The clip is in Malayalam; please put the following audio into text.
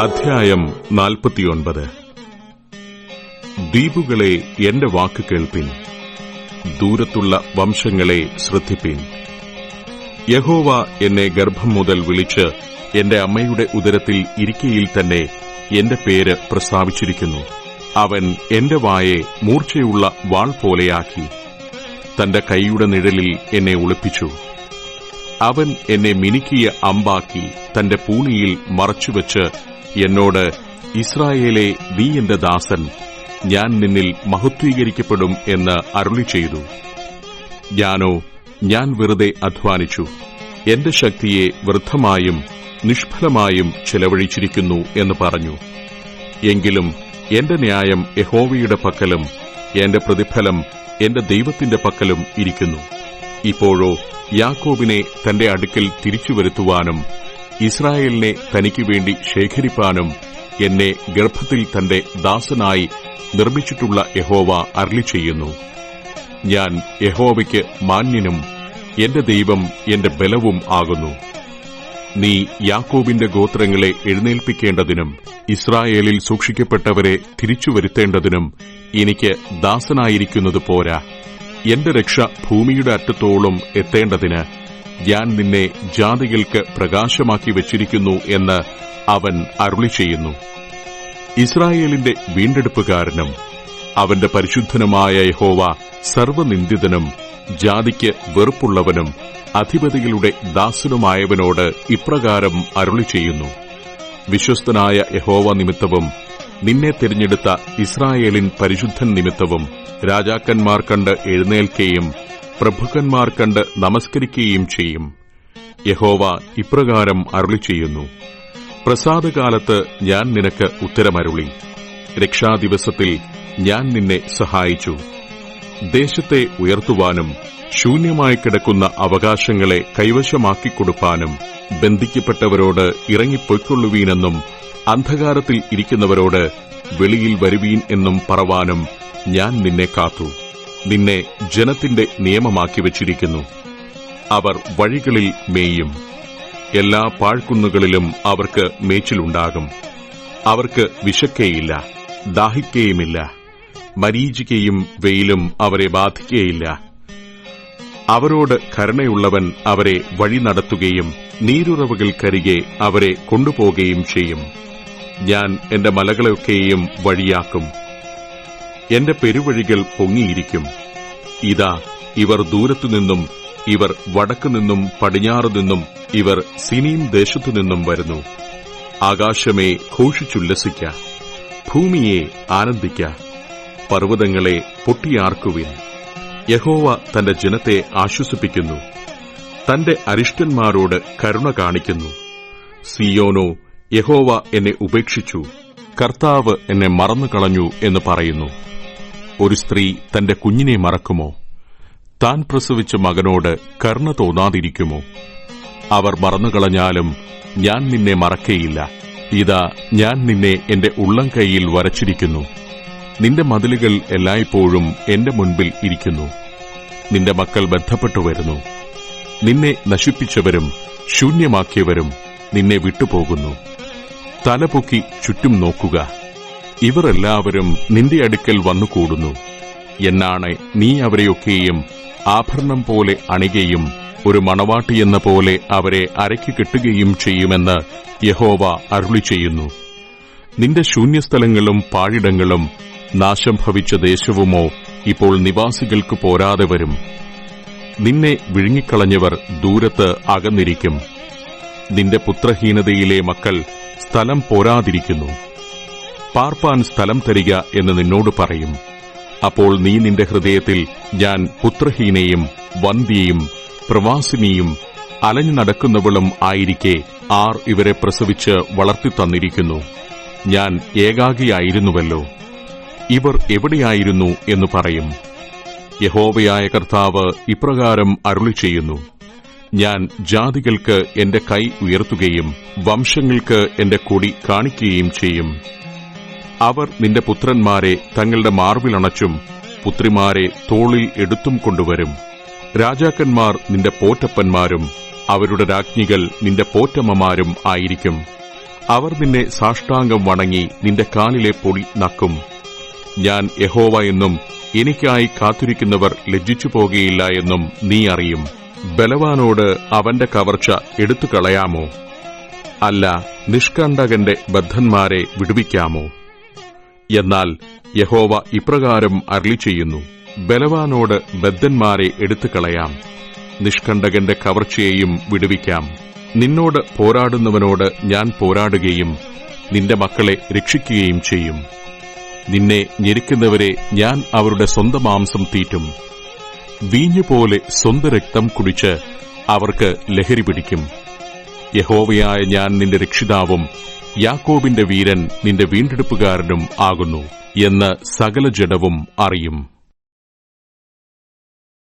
അധ്യായം നാൽപ്പത്തിയൊൻപത്. ദ്വീപുകളെ എന്റെ വാക്ക് കേൾപ്പിൻ ദൂരത്തുള്ള വംശങ്ങളെ ശ്രദ്ധിപ്പിൻ. യഹോവ എന്നെ ഗർഭം മുതൽ വിളിച്ച് എന്റെ അമ്മയുടെ ഉദരത്തിൽ ഇരിക്കയിൽ തന്നെ എന്റെ പേര് പ്രസ്താവിച്ചിരിക്കുന്നു. അവൻ എന്റെ വായെ മൂർച്ചയുള്ള വാൾ പോലെയാക്കി തന്റെ കൈയുടെ നിഴലിൽ എന്നെ ഒളിപ്പിച്ചു. അവൻ എന്നെ മിനുക്കിയ അമ്പാക്കി തന്റെ പൂണിയിൽ മറച്ചുവെച്ച് എന്നോട് ഇസ്രായേലെ നീ എന്റെ ദാസൻ. ഞാൻ നിന്നിൽ മഹത്വീകരിക്കപ്പെടും എന്ന് അരുളി ചെയ്തു. ഞാനോ ഞാൻ വെറുതെ അധ്വാനിച്ചു. എന്റെ ശക്തിയെ വൃദ്ധമായും നിഷ്ഫലമായും ചെലവഴിച്ചിരിക്കുന്നു എന്ന് പറഞ്ഞു. എങ്കിലും എന്റെ ന്യായം യഹോവയുടെ പക്കലും എന്റെ പ്രതിഫലം എന്റെ ദൈവത്തിന്റെ പക്കലും ഇരിക്കുന്നു. ഇപ്പോഴോ യാക്കോബിനെ തന്റെ അടുക്കൽ തിരിച്ചുവരുത്തുവാനും ഇസ്രായേലിനെ തനിക്കു വേണ്ടി ശേഖരിപ്പാനും എന്നെ ഗർഭത്തിൽ തന്റെ ദാസനായി നിർമ്മിച്ചിട്ടുള്ള യഹോവ അർളി ചെയ്യുന്നു. ഞാൻ യഹോവയ്ക്ക് മാന്യനും എന്റെ ദൈവം എന്റെ ബലവും ആകുന്നു. നീ യാക്കോബിന്റെ ഗോത്രങ്ങളെ എഴുന്നേൽപ്പിക്കേണ്ടതിനും ഇസ്രായേലിൽ സൂക്ഷിക്കപ്പെട്ടവരെ തിരിച്ചുവരുത്തേണ്ടതിനും എനിക്ക് ദാസനായിരിക്കുന്നത് പോരാ. എന്റെ രക്ഷ ഭൂമിയുടെ അറ്റത്തോളം എത്തേണ്ടതിന് ഞാൻ നിന്നെ ജാതികൾക്ക് പ്രകാശമാക്കി വച്ചിരിക്കുന്നു എന്ന് അവൻ അരുളി ചെയ്യുന്നു. ഇസ്രായേലിന്റെ വീണ്ടെടുപ്പുകാരനും അവന്റെ പരിശുദ്ധനുമായ യഹോവ സർവനിന്ദിതനും ജാതിക്ക് വെറുപ്പുള്ളവനും അധിപതികളുടെ ദാസനുമായവനോട് ഇപ്രകാരം അരുളി ചെയ്യുന്നു. വിശ്വസ്തനായ യഹോവ നിമിത്തവും നിന്നെ തിരഞ്ഞെടുത്ത ഇസ്രായേലിൻ പരിശുദ്ധൻ നിമിത്തവും രാജാക്കന്മാർ കണ്ട് എഴുന്നേൽക്കുകയും പ്രഭുക്കന്മാർ കണ്ട് നമസ്കരിക്കുകയും ചെയ്യും. യഹോവ ഇപ്രകാരം അരുളി ചെയ്യുന്നു പ്രസാദകാലത്ത് ഞാൻ നിനക്ക് ഉത്തരമരുളി. രക്ഷാദിവസത്തിൽ ഞാൻ നിന്നെ സഹായിച്ചു. ദേശത്തെ ഉയർത്തുവാനും ശൂന്യമായി കിടക്കുന്ന അവകാശങ്ങളെ കൈവശമാക്കിക്കൊടുപ്പാനും ബന്ധിക്കപ്പെട്ടവരോട് ഇറങ്ങിപ്പൊയ്ക്കൊള്ളുവീനെന്നും അന്ധകാരത്തിൽ ഇരിക്കുന്നവരോട് വെളിയിൽ വരുവീൻ എന്നും പറവാനും ഞാൻ നിന്നെ കാത്തു. നിന്നെ ജനത്തിന്റെ നിയമമാക്കി വച്ചിരിക്കുന്നു. അവർ വഴികളിൽ മേയും. എല്ലാ പാഴ്ക്കുന്നുകളിലും അവർക്ക് മേച്ചിലുണ്ടാകും. അവർക്ക് വിശക്കേയില്ല ദാഹിക്കുകയുമില്ല മരീചികയും വെയിലും അവരെ ബാധിക്കുകയില്ല അവരോട് കരുണയുള്ളവൻ അവരെ വഴി നടത്തുകയും നീരുറവുകൾക്കരികെ അവരെ കൊണ്ടുപോകുകയും ചെയ്യും. ഞാൻ എന്റെ മലകളൊക്കെയും വഴിയാക്കും. എന്റെ പെരുവഴികൾ പൊങ്ങിയിരിക്കും. ഇതാ ഇവർ ദൂരത്തുനിന്നും ഇവർ വടക്കുനിന്നും പടിഞ്ഞാറുനിന്നും ഇവർ സിനീം ദേശത്തുനിന്നും വരുന്നു. ആകാശമേ ഘോഷിച്ചുല്ലസിക്ക ഭൂമിയെ ആനന്ദിക്ക പർവതങ്ങളെ പൊട്ടിയാർക്കുവിൻ. യഹോവ തന്റെ ജനത്തെ ആശ്വസിപ്പിക്കുന്നു തന്റെ അരിഷ്ടന്മാരോട് കരുണ കാണിക്കുന്നു. സിയോനോ യഹോവ എന്നെ ഉപേക്ഷിച്ചു കർത്താവ് എന്നെ മറന്നു കളഞ്ഞു എന്ന് പറയുന്നു. ഒരു സ്ത്രീ തന്റെ കുഞ്ഞിനെ മറക്കുമോ? താൻ പ്രസവിച്ച മകനോട് കർണ തോന്നാതിരിക്കുമോ? അവർ മറന്നുകളഞ്ഞാലും ഞാൻ നിന്നെ മറക്കേയില്ല. ഇതാ ഞാൻ നിന്നെ എന്റെ ഉള്ളം കൈയിൽ വരച്ചിരിക്കുന്നു. നിന്റെ മതിലുകൾ എല്ലായ്പ്പോഴും എന്റെ മുൻപിൽ ഇരിക്കുന്നു. നിന്റെ മക്കൾ ബന്ധപ്പെട്ടു വരുന്നു. നിന്നെ നശിപ്പിച്ചവരും ശൂന്യമാക്കിയവരും നിന്നെ വിട്ടുപോകുന്നു. തലപൊക്കി ചുറ്റും നോക്കുക. ഇവർ എല്ലാവരും നിന്റെ അടുക്കൽ വന്നുകൂടുന്നു. എന്നാണ് നീ അവരെയൊക്കെയും ആഭരണം പോലെ അണികയും ഒരു മണവാട്ടിയെന്ന പോലെ അവരെ അരയ്ക്ക് കെട്ടുകയും ചെയ്യുമെന്ന് യഹോവ അരുളി ചെയ്യുന്നു നിന്റെ ശൂന്യസ്ഥലങ്ങളും പാഴിടങ്ങളും നാശം ഭവിച്ച ദേശവുമോ ഇപ്പോൾ നിവാസികൾക്ക് പോരാതെ വരും. നിന്നെ വിഴുങ്ങിക്കളഞ്ഞവർ ദൂരത്ത് അകന്നിരിക്കും. നിന്റെ പുത്രഹീനതയിലെ മക്കൾ സ്ഥലം പോരാതിരിക്കുന്നു. പാർപ്പാൻ സ്ഥലം തരിക എന്ന് നിന്നോട് പറയും. അപ്പോൾ നീ നിന്റെ ഹൃദയത്തിൽ ഞാൻ പുത്രഹീനയും വന്ധ്യയും പ്രവാസിനിയും അലഞ്ഞു നടക്കുന്നവളും ആയിരിക്കെ ആർ ഇവരെ പ്രസവിച്ച് വളർത്തി തന്നിരിക്കുന്നു. ഞാൻ ഏകാഗിയായിരുന്നുവല്ലോ ഇവർ എവിടെയായിരുന്നു എന്ന് പറയും. യഹോവയായ കർത്താവ് ഇപ്രകാരം അരുളി ചെയ്യുന്നു ഞാൻ ജാതികൾക്ക് എന്റെ കൈ ഉയർത്തുകയും വംശങ്ങൾക്ക് എന്റെ കൊടി കാണിക്കുകയും ചെയ്യും. അവർ നിന്റെ പുത്രന്മാരെ തങ്ങളുടെ മാർവിലണച്ചും പുത്രിമാരെ തോളിൽ എടുത്തും കൊണ്ടുവരും. രാജാക്കന്മാർ നിന്റെ പോറ്റപ്പന്മാരും അവരുടെ രാജ്ഞികൾ നിന്റെ പോറ്റമ്മമാരും ആയിരിക്കും. അവർ നിന്നെ സാഷ്ടാംഗം വണങ്ങി നിന്റെ കാലിലെ പൊടി നക്കും. ഞാൻ യഹോവ എന്നും എനിക്കായി കാത്തിരിക്കുന്നവർ ലജ്ജിച്ചു പോകുകയില്ല എന്നും നീ അറിയും. ബലവാനോട് അവന്റെ കവർച്ച എടുത്തു കളയാമോ? അല്ല നിഷ്കണ്ടകന്റെ ബദ്ധന്മാരെ വിടുവിക്കാമോ? എന്നാൽ യഹോവ ഇപ്രകാരം അരളി ചെയ്യുന്നു ബലവാനോട് ബദ്ധന്മാരെ എടുത്തു കളയാം നിഷ്കണ്ടകന്റെ കവർച്ചയെയും വിടുവിക്കാം. നിന്നോട് പോരാടുന്നവനോട് ഞാൻ പോരാടുകയും നിന്റെ മക്കളെ രക്ഷിക്കുകയും ചെയ്യും. നിന്നെ ഞെരുക്കുന്നവരെ ഞാൻ അവരുടെ സ്വന്തം മാംസം തീറ്റും. വീഞ്ഞുപോലെ സ്വന്തം രക്തം കുടിച്ച് അവർക്ക് ലഹരി പിടിക്കും. യഹോവയായ ഞാൻ നിന്റെ രക്ഷിതാവും യാക്കോബിന്റെ വീരൻ നിന്റെ വീണ്ടെടുപ്പുകാരനും ആകുന്നു എന്ന് സകല ജഡവും അറിയും.